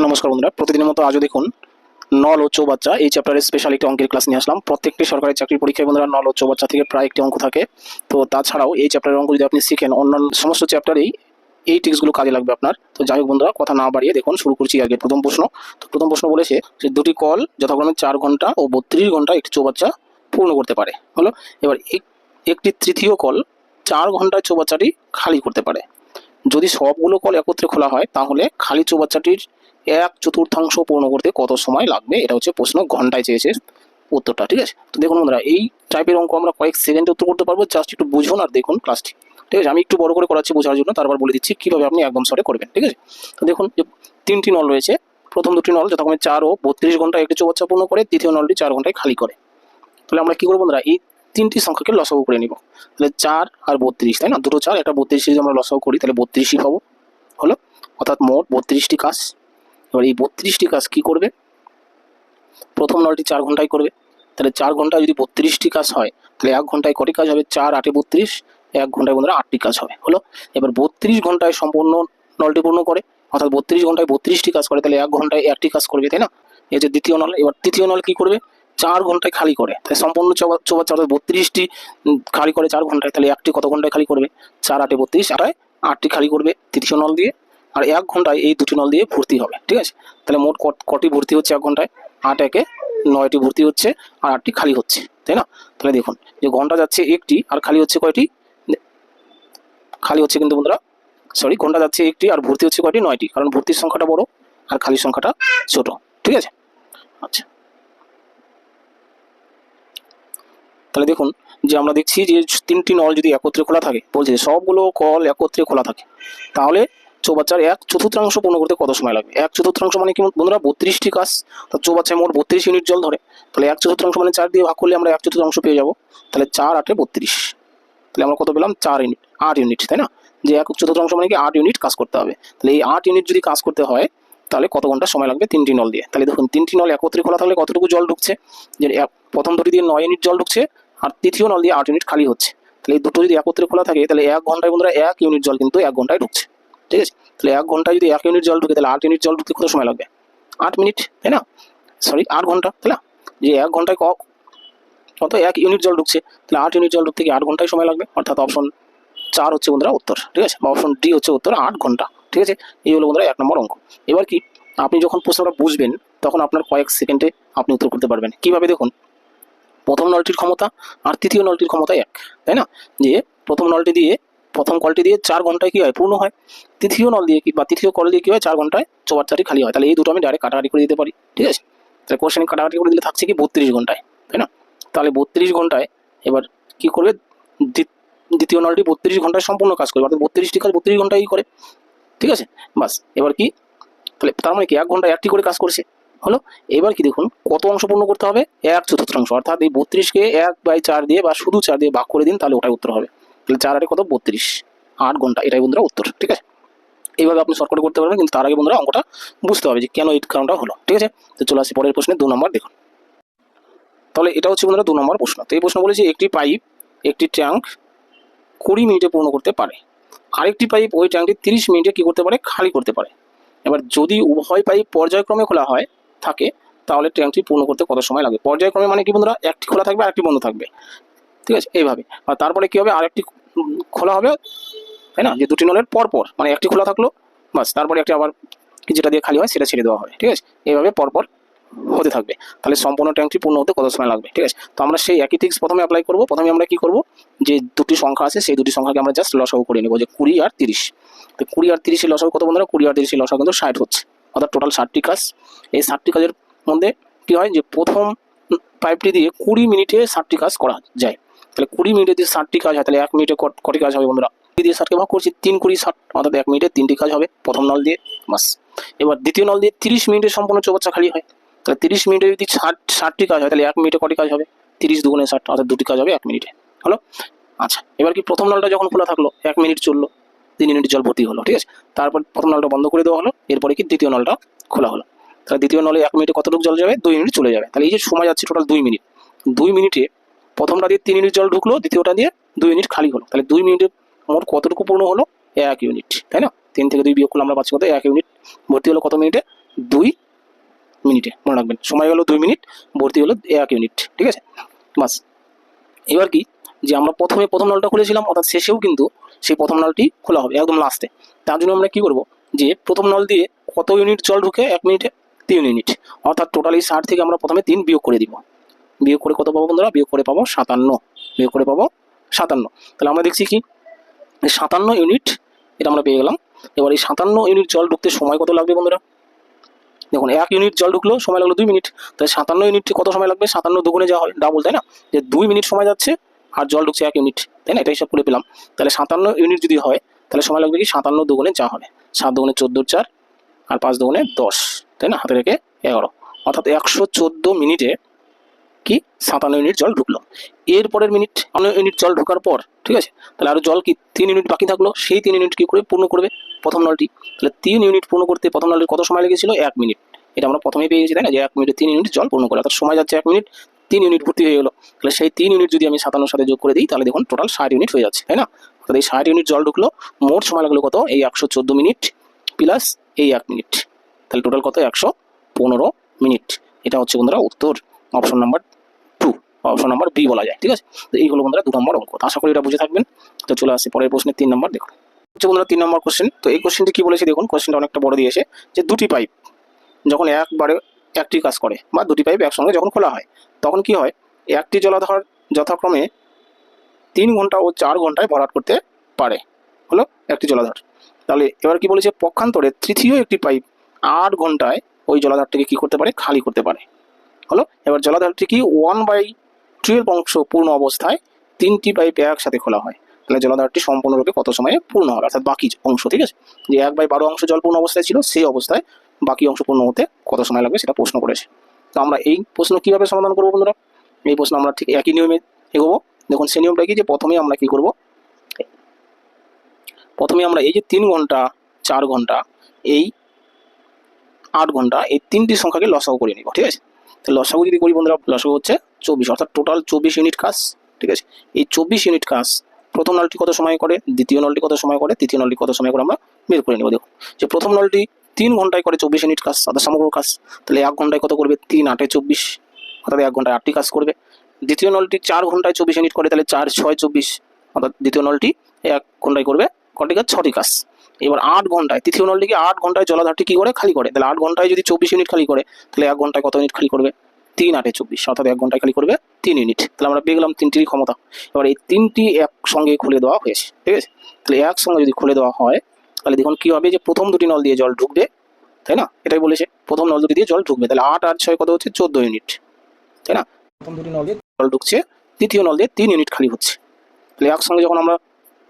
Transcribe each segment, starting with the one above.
নমস্কার বন্ধুরা, প্রতিদিনের মতো আজও দেখুন নল ও চৌবাচ্চা। এই চ্যাপ্টারের স্পেশাল একটি অঙ্কের ক্লাস নিয়ে আসলাম। প্রত্যেকটি সরকারি চাকরির পরীক্ষায় বন্ধুরা নল ও চৌবাচ্চা থেকে প্রায় একটি অঙ্ক থাকে। তো তাছাড়াও এই চ্যাপ্টারের অঙ্ক যদি আপনি শিখেন, অন্যান্য সমস্ত চ্যাপ্টারেই এই টিক্সগুলো কাজে লাগবে আপনার। তো যাই হোক বন্ধুরা, কথা না বাড়িয়ে দেখুন, শুরু করছি আগে প্রথম প্রশ্ন। তো প্রথম প্রশ্ন বলেছে যে দুটি কল যথাক্রমে চার ঘণ্টা ও বত্রিশ ঘণ্টা একটি চৌবাচ্চা পূর্ণ করতে পারে। হলো, এবার এক- একটি তৃতীয় কল চার ঘন্টায় চৌবাচ্চাটি খালি করতে পারে। যদি সবগুলো কল একত্রে খোলা হয়, তাহলে খালি চৌবাচ্চাটির এক চতুর্থাংশ পূর্ণ করতে কত সময় লাগবে, এটা হচ্ছে প্রশ্ন, ঘন্টায় চেয়েছে উত্তরটা, ঠিক আছে? তো দেখুন বন্ধুরা, এই টাইপের অঙ্ক আমরা কয়েক সেকেন্ডে উত্তর করতে পারব জাস্ট একটু বুঝুন আর দেখুন ক্লাসটি ঠিক আছে? আমি একটু বড় করে করাচ্ছি বোঝার জন্য, তারপর বলে দিচ্ছি কীভাবে আপনি একদম সরে করবেন, ঠিক আছে? তো দেখুন, যে তিনটি নল রয়েছে, প্রথম দুটি নল যথাক্রমে চার ও বত্রিশ ঘণ্টা একটি চৌবাচ্চা পূর্ণ করে, দ্বিতীয় নলটি চার ঘন্টায় খালি করে। তাহলে আমরা কী করব বন্ধুরা, এই তিনটি সংখ্যাকে লসাগু করে নিব। তাহলে চার আর বত্রিশ, তাই না? দুটো চার, একটা বত্রিশ যদি আমরা লসাগু করি, তাহলে বত্রিশই পাবো, হলো? অর্থাৎ মোট বত্রিশটি কাজ এবার এই বত্রিশটি কাজ কি করবে? প্রথম নলটি চার ঘন্টায় করবে। তাহলে চার ঘন্টায় যদি বত্রিশটি কাজ হয়, তাহলে এক ঘন্টায় কটি কাজ হবে? চার, আটে বত্রিশ, এক ঘন্টায় বন্ধুরা আটটি কাজ হবে। হলো? এবার বত্রিশ ঘন্টায় সম্পূর্ণ নলটি পূর্ণ করে, অর্থাৎ বত্রিশ ঘন্টায় বত্রিশটি কাজ করে, তাহলে এক ঘন্টায় একটি কাজ করবে, তাই না? এই যে দ্বিতীয় নল, এবার তৃতীয় নল কি করবে? চার ঘন্টায় খালি করে। তাহলে সম্পূর্ণ চৌবা- চৌবাচ্চা অর্থাৎ বত্রিশটি খালি করে চার ঘন্টায়, তাহলে একটি কত ঘন্টায় খালি করবে? চার, আটে বত্রিশ, আটায় আটটি খালি করবে। তৃতীয় নল দিয়ে আর এক ঘন্টায় এই দুটি নল দিয়ে ভর্তি হবে, ঠিক আছে? তাহলে মোট কট- ভর্তি হচ্ছে এক ঘন্টায়? আট, একে নয়টি ভর্তি হচ্ছে আর আটটি খালি হচ্ছে, তাই না? তাহলে দেখুন, যে ঘণ্টা যাচ্ছে একটি আর খালি হচ্ছে কয়টি? খালি হচ্ছে কিন্তু বন্ধুরা সরি ঘণ্টা যাচ্ছে একটি আর ভর্তি হচ্ছে কয়টি? নয়টি, কারণ ভর্তির সংখ্যাটা বড় আর খালি সংখ্যাটা ছোট, ঠিক আছে? আচ্ছা। তাহলে দেখুন, যে আমরা দেখছি যে তিনটি নল যদি একত্রে খোলা থাকে, বলছে সবগুলো কল একত্রে খোলা থাকে, তাহলে চৌবাচ্চার এক চতুর্থাংশ পূর্ণ করতে কত সময় লাগবে? এক চতুর্থাংশ মানে কি বন্ধুরা? বত্রিশটি কাজ। তো চৌবাচ্চায় মোট বত্রিশ ইউনিট জল ধরে। তাহলে এক চতুর্থাংশ মানে চার দিয়ে ভাগ করলে আমরা এক চতুর্থাংশ পেয়ে যাব। তাহলে চার আটে বত্রিশ। তাহলে আমরা কত পেলাম? চার ইউনিট আট ইউনিট তাই না? যে এক চতুর্থাংশ মানে কি আট ইউনিট কাজ করতে হবে। তাহলে এই আট ইউনিট যদি কাজ করতে হয়, তাহলে কত ঘণ্টা সময় লাগবে? তিনটি নল দিয়ে। তাহলে দেখুন, তিনটি নল একত্রে খোলা থাকলে কতটুকু জল ঢুকছে? যে প্রথম দুটি দিয়ে নয় ইউনিট জল ঢুকছে, আর তৃতীয় নল দিয়ে আট ইউনিট খালি হচ্ছে। তাহলে এই দুটো যদি একত্রে খোলা থাকে, তাহলে এক ঘন্টায় বন্ধুরা এক ইউনিট জল কিন্তু এক ঘন্টায় ঢুকছে। ঠিক আছে? তাহলে এক ঘন্টায় যদি এক ইউনিট জল ঢুকে, তাহলে আট ইউনিট জল ঢুকতে কত সময় লাগবে? আট মিনিট তাই না? সরি আট ঘণ্টা তাই না যে এক ঘন্টায় ক, কত? এক ইউনিট জল ঢুকছে, তাহলে আট ইউনিট জল ঢুকতে কি আট ঘন্টায় সময় লাগবে? অর্থাৎ অপশন চার হচ্ছে বন্ধুরা উত্তর, ঠিক আছে? বা অপশন ডি হচ্ছে উত্তর, আট ঘণ্টা, ঠিক আছে? এই হলো বন্ধুরা এক নম্বর অঙ্ক। এবার কি, আপনি যখন প্রশ্নটা বুঝবেন, তখন আপনার কয়েক সেকেন্ডে আপনি উত্তর করতে পারবেন। কীভাবে দেখুন? প্রথম নলটির ক্ষমতা আর তৃতীয় নলটির ক্ষমতা এক, তাই না? যে প্রথম নলটি দিয়ে প্রথম কলটি দিয়ে চার ঘন্টায় কী হয়? পূর্ণ হয়। তৃতীয় নল দিয়ে কি বা তৃতীয় কল দিয়ে কী হয়? চার ঘন্টায় চৌবাচ্চাটি খালি হয়। তাহলে এই দুটো আমি ডাইরেক্ট কাটাকাটি করে দিতে পারি। ঠিক আছে? তাহলে কোশ্চেন কাটাকাটি করে দিলে থাকছে কি? বত্রিশ ঘন্টায়। তাই না? তাহলে বত্রিশ ঘন্টায় এবার কি করবে? দ্বি- দ্বিতীয় নলটি বত্রিশ ঘন্টায় সম্পূর্ণ কাজ করবে। অর্থাৎ বত্রিশটি কাজ বত্রিশ ঘন্টায় করে। ঠিক আছে? বাস, এবার কি? তাহলে তার মানে কি? এক ঘন্টায় একটি করে কাজ করছে। হলো? এবার কি দেখুন? কত অংশ পূর্ণ করতে হবে? এক চতুর্থাংশ। অর্থাৎ এই বত্রিশকে এক বাই চার দিয়ে বা শুধু চার দিয়ে ভাগ করে দিন, তাহলে ওটাই উত্তর হবে। তাহলে চার আটে কত? বত্রিশ। আট ঘণ্টা। এটাই বন্ধুরা উত্তর, ঠিক আছে? এইভাবে আপনি শর্টকাট করতে পারবেন, কিন্তু তার আগে বন্ধুরা অঙ্কটা বুঝতে হবে যে কেন এই কারণটা হলো, ঠিক আছে? তো চলে আসি পরের প্রশ্নে, দু নম্বর দেখুন। তাহলে এটা হচ্ছে বন্ধুরা দু নম্বর প্রশ্ন। তো এই প্রশ্ন বলেছে একটি পাইপ একটি ট্যাঙ্ক কুড়ি মিনিটে পূর্ণ করতে পারে। আরেকটি পাইপ ওই ট্যাঙ্কটি তিরিশ মিনিটে কী করতে পারে? খালি করতে পারে। এবার যদি উভয় পাইপ পর্যায়ক্রমে খোলা হয়, থাকে, তাহলে ট্যাঙ্কটি পূর্ণ করতে কত সময় লাগবে পর্যায়ক্রমে মানে কি বন্ধুরা? একটি খোলা থাকবে, আরেকটি বন্ধ থাকবে। ঠিক আছে? এইভাবে। আর তারপরে কী হবে? আরেকটি খোলা হবে, তাই না? যে দুটি নলের পর পর মানে একটি খোলা থাকল, বাস, তারপরে একটি আবার যেটা দিয়ে খালি হয় সেটা ছেড়ে দেওয়া হবে, ঠিক আছে? এইভাবে পরপর হতে থাকবে। তাহলে সম্পূর্ণ ট্যাঙ্কটি পূর্ণ হতে কত সময় লাগবে, ঠিক আছে? তো আমরা সেই একই টিক্স প্রথমে অ্যাপ্লাই করব। প্রথমে আমরা কি করব? যে দুটি সংখ্যা আছে, সেই দুটি সংখ্যাকে আমরা জাস্ট লসাগু করে নেব, যে কুড়ি আর তিরিশ। তো কুড়ি আর তিরিশের লসাগু কত বন্ধুরা? কুড়ি আর তিরিশের লসাগু কিন্তু ষাট হচ্ছে, অর্থাৎ টোটাল ষাটটি কাজ। এই ষাটটি কাজের মধ্যে কি হয়? যে প্রথম পাইপটি দিয়ে কুড়ি মিনিটে ষাটটি কাজ করা যায়। তাহলে কুড়ি মিনিটে যদি ষাটটি কাজ হয়, তাহলে এক মিনিটে কটি কাজ হবে বন্ধুরা? কুড়ি দিয়ে ষাটকে ভাগ করছি, তিন কুড়ি ষাট, অর্থাৎ এক মিনিটে তিনটি কাজ হবে প্রথম নল দিয়ে, বাস। এবার দ্বিতীয় নল দিয়ে তিরিশ মিনিটে সম্পূর্ণ চৌবাচ্চা খালি হয়। তাহলে তিরিশ মিনিটে যদি ষাট, ষাটটি কাজ হয়, তাহলে এক মিনিটে কটি কাজ হবে? তিরিশ দুগুণে ষাট, অর্থাৎ দুটি কাজ হবে এক মিনিটে। হলো? আচ্ছা এবার কি প্রথম নলটা যখন খোলা থাকল, এক মিনিট চলল, তিন ইউনিট জল ভর্তি হলো, ঠিক আছে? তারপর প্রথম নলটা বন্ধ করে দেওয়া হলো, এরপরে কি দ্বিতীয় নলটা খোলা হলো। তাহলে দ্বিতীয় নলে এক মিনিটে কতটুকু জল যাবে? দুই মিনিট চলে যাবে। তাহলে এই যে সময় যাচ্ছে, টোটাল দুই মিনিট। দুই মিনিটে প্রথমটা দিয়ে তিন ইউনিট জল ঢুকলো, দ্বিতীয়টা দিয়ে দুই ইউনিট খালি হলো। তাহলে দুই মিনিটে মোট কতটুকু পূর্ণ হলো? এক ইউনিট, তাই না? তিন থেকে দুই বিয়োগ করলে আমরা পাচ্ছি কত? এক ইউনিট। ভর্তি হলো কত মিনিটে? দুই মিনিটে, মনে রাখবেন। সময় হলো দুই মিনিট, ভর্তি হলো এক ইউনিট, ঠিক আছে? বাস। এবার কি? যে আমরা প্রথমে প্রথম নলটা খুলেছিলাম, অর্থাৎ শেষেও কিন্তু সেই প্রথম নলটি খোলা হবে, একদম লাস্টে তার জন্য আমরা কি করব? যে প্রথম নল দিয়ে কত ইউনিট জল ঢুকে? এক মিনিটে তিন ইউনিট। অর্থাৎ টোটালি ষাট থেকে আমরা প্রথমে তিন বিয়োগ করে দিব। বিয়োগ করে কত পাবো বন্ধুরা? বিয়োগ করে পাবো সাতান্ন। বিয়োগ করে পাবো সাতান্ন। তাহলে আমরা দেখছি কি? সাতান্ন ইউনিট এটা আমরা পেয়ে গেলাম। এবার এই সাতান্ন ইউনিট জল ঢুকতে সময় কত লাগবে বন্ধুরা? দেখুন, এক ইউনিট জল ঢুকলো, সময় লাগল দুই মিনিট তাহলে সাতান্ন ইউনিট কত সময় লাগবে? সাতান্ন দুগুণে যা হয় ডাবল তাই না? যে দুই মিনিট সময় যাচ্ছে আর জল ঢুকছে এক ইউনিট তাই না? এটা হিসাব করে পেলাম। তাহলে সাতান্ন ইউনিট যদি হয়, তাহলে সময় লাগবে কি? সাতান্ন দুগুণে যা হবে সাত দুগুণে চোদ্দোর চার আর পাঁচ দুগুণে দশ, তাই না? হাতে রেখে এগারো। অর্থাৎ একশো চোদ্দ মিনিটে কি? সাতান্ন ইউনিট জল ঢুকলো। এর পরের মিনিট অন্য ইউনিট জল ঢোকার পর, ঠিক আছে? তাহলে আরও জল কি? তিন ইউনিট বাকি থাকল। সেই তিন ইউনিট কী করে পূর্ণ করবে? প্রথম নলটি। তাহলে তিন ইউনিট পূর্ণ করতে প্রথম নলের কত সময় লেগেছিল? এক মিনিট। এটা আমরা প্রথমেই পেয়ে গেছি, তাই না? যে এক মিনিটে তিন ইউনিট জল পূর্ণ করে অর্থাৎ সময় যাচ্ছে এক মিনিট, তিন ইউনিট ভর্তি হয়ে গেলো। তাহলে সেই তিন ইউনিট যদি আমি সাতান্নর সাথে যোগ করে দিই, তাহলে দেখুন টোটাল ষাট ইউনিট হয়ে যাচ্ছে, তাই না? অর্থাৎ এই ষাট ইউনিট জল ঢুকলো, মোট সময় লাগল কত? এই একশো চোদ্দ মিনিট প্লাস এই এক মিনিট। তাহলে টোটাল কত? একশো পনেরো মিনিট। এটা হচ্ছে বন্ধুরা উত্তর option number option number B বলা যায়, ঠিক আছে? তো এই হলো বন্ধুরা দু নম্বর অঙ্ক। আশা করি এটা বুঝে থাকবেন। তো চলে আসছে পরের প্রশ্নের তিন নম্বর দেখুন। হচ্ছে বন্ধুরা তিন নম্বর কোশ্চেন তো এই কোশ্চেনটি কি বলেছে দেখুন? কোশ্চেনটা অনেকটা বড় দিয়েছে। যে দুটি পাইপ যখন একবারে একটি কাজ করে বা দুটি পাইপ একসঙ্গে যখন খোলা হয়, তখন কি হয়? একটি জলাধার যথাক্রমে তিন ঘণ্টা ও চার ঘন্টায় ভরাট করতে পারে। হলো একটি জলাধার। তাহলে এবার কি বলেছে? পক্ষান্তরে তৃতীয় একটি পাইপ আট ঘন্টায় ওই জলাধারটিকে কি করতে পারে? খালি করতে পারে। হলো? এবার জলাধারটি কি ওয়ান বাই টুয়েলভ অংশ পূর্ণ অবস্থায় তিনটি পাইপ একসাথে খোলা হয়। তাহলে জলাধারটি সম্পূর্ণরূপে কত সময়ে পূর্ণ হবে? অর্থাৎ বাকি অংশ, ঠিক আছে? যে এক বাই বারো অংশ জল পূর্ণ অবস্থায় ছিল, সেই অবস্থায় বাকি অংশ পূর্ণ হতে কত সময় লাগবে সেটা প্রশ্ন করেছে। তো আমরা এই প্রশ্ন কীভাবে সমাধান করব বন্ধুরা? এই প্রশ্ন আমরা ঠিক একই নিয়মে এগোবো। দেখুন সেই নিয়মটা কি? যে প্রথমে আমরা কি করব? প্রথমে আমরা এই যে তিন ঘণ্টা, চার ঘণ্টা, এই আট ঘণ্টা, এই তিনটি সংখ্যাকে লসাগু করে নিব, ঠিক আছে? তো লসাগু যদি করি বন্ধুরা, লসাগু হচ্ছে চব্বিশ, অর্থাৎ টোটাল চব্বিশ ইউনিট কাজ ঠিক আছে? এই চব্বিশ ইউনিট কাজ প্রথম নলটি কত সময় করে? দ্বিতীয় নলটি কত সময় করে? তৃতীয় নলটি কত সময় করে আমরা বের করে নেব, দেখুন। যে প্রথম নলটি তিন ঘন্টায় করে চব্বিশ ইউনিট কাজ অর্থাৎ সমগ্র কাজ তাহলে এক ঘন্টায় কত করবে? তিন আটে চব্বিশ, অর্থাৎ এক ঘন্টায় আটটি কাজ করবে। দ্বিতীয় নলটি চার ঘন্টায় চব্বিশ ইউনিট করে, তাহলে চার, ছয়, চব্বিশ, অর্থাৎ দ্বিতীয় নলটি এক ঘন্টায় করবে কটি কাজ ছটি কাজ এবার আট ঘন্টায়, তৃতীয় নলটিকে আট ঘন্টায় জলাধারটি কি করে? খালি করে। তাহলে আট ঘন্টায় যদি চব্বিশ ইউনিট খালি করে, তাহলে এক ঘন্টায় কত ইউনিট খালি করবে? তিন আটে চব্বিশ, অর্থাৎ এক ঘন্টায় খালি করবে তিন ইউনিট তাহলে আমরা পেয়ে গেলাম তিনটির ক্ষমতা। এবার এই তিনটি একসঙ্গে খুলে দেওয়া হয়েছে, ঠিক আছে? তাহলে একসঙ্গে যদি খুলে দেওয়া হয়, তাহলে দেখুন কি হবে? যে প্রথম দুটি নল দিয়ে জল ঢুকবে, তাই না? এটাই বলেছে, প্রথম নল দুটি দিয়ে জল ঢুকবে। তাহলে আট আর ছয় কত হচ্ছে? চোদ্দ ইউনিট তাই না? প্রথম দুটি নল দিয়ে জল ঢুকছে, দ্বিতীয় নল দিয়ে তিন ইউনিট খালি হচ্ছে। তাহলে একসঙ্গে যখন আমরা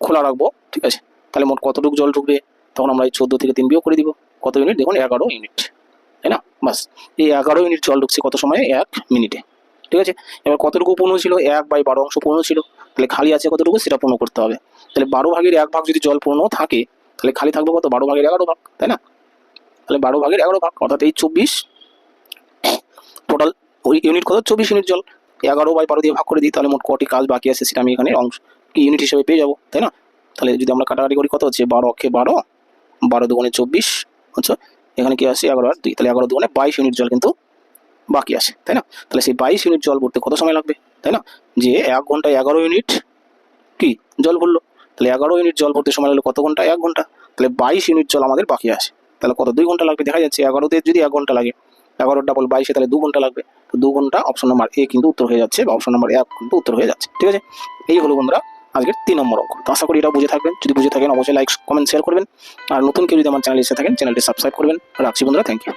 খোলা রাখব, ঠিক আছে? তাহলে মোট কতটুকু জল ঢুকবে? তখন আমরা এই চোদ্দ থেকে তিন বিয়োগ করে দিব। কত ইউনিট দেখুন, এগারো ইউনিট তাই না? বাস। এই এগারো ইউনিট জল ঢুকছে কত সময়ে? এক মিনিটে। ঠিক আছে? এবার কতটুকু পূর্ণ ছিল? এক বাই বারো অংশ পূর্ণ ছিল। তাহলে খালি আছে কতটুকু? সেটা পূর্ণ করতে হবে। তাহলে বারো ভাগের এক ভাগ যদি জল পূর্ণ থাকে, তাহলে খালি থাকবে কত? বারো ভাগের এগারো ভাগ, তাই না? তাহলে বারো ভাগের এগারো ভাগ, অর্থাৎ এই চব্বিশ টোটাল ওই ইউনিট কত? চব্বিশ ইউনিট জল। এগারো বাই বারো দিয়ে ভাগ করে দিই, তাহলে মোট কটি কাজ বাকি আছে সেটা আমি এখানে অংশ, কি ইউনিট হিসেবে পেয়ে যাব, তাই না? তাহলে যদি আমরা কাটাকাটি করি কত হচ্ছে? বারো অক্ষে বারো বারো দুগুণে চব্বিশ আচ্ছা এখানে কি আসে এগারো আর দুই। তাহলে এগারো দুগুণে বাইশ ইউনিট জল কিন্তু বাকি আছে, তাই না? তাহলে সেই বাইশ ইউনিট জল ভরতে কত সময় লাগবে, তাই না? যে এক ঘন্টায় এগারো ইউনিট কি? জল ভরলো। তাহলে এগারো ইউনিট জল ভরতে সময় লাগল কত ঘণ্টা এক ঘণ্টা। তাহলে বাইশ ইউনিট জল আমাদের বাকি আছে। তাহলে কত? দুই ঘণ্টা লাগবে, দেখা যাচ্ছে এগারোতে যদি এক ঘণ্টা লাগে। এগারো ডাবল বাইশে তাহলে দু ঘণ্টা লাগবে। তো দু ঘণ্টা অপশন নাম্বার এ কিন্তু উত্তর হয়ে যাচ্ছে বা অপশন নাম্বার এক কিন্তু উত্তর হয়ে যাচ্ছে, ঠিক আছে? এই হলো বন্ধুরা আজকের তিন নম্বর অঙ্ক। তো আশা করি এটা বুঝে থাকবেন। যদি বুঝে থাকেন, অবশ্যই লাইক কমেন্ট শেয়ার করবেন। আর নতুন কেউ যদি আমার চ্যানেল এসে থাকেন চ্যানেলটি সাবস্ক্রাইব করবেন। রাখছি বন্ধুরা থ্যাংক ইউ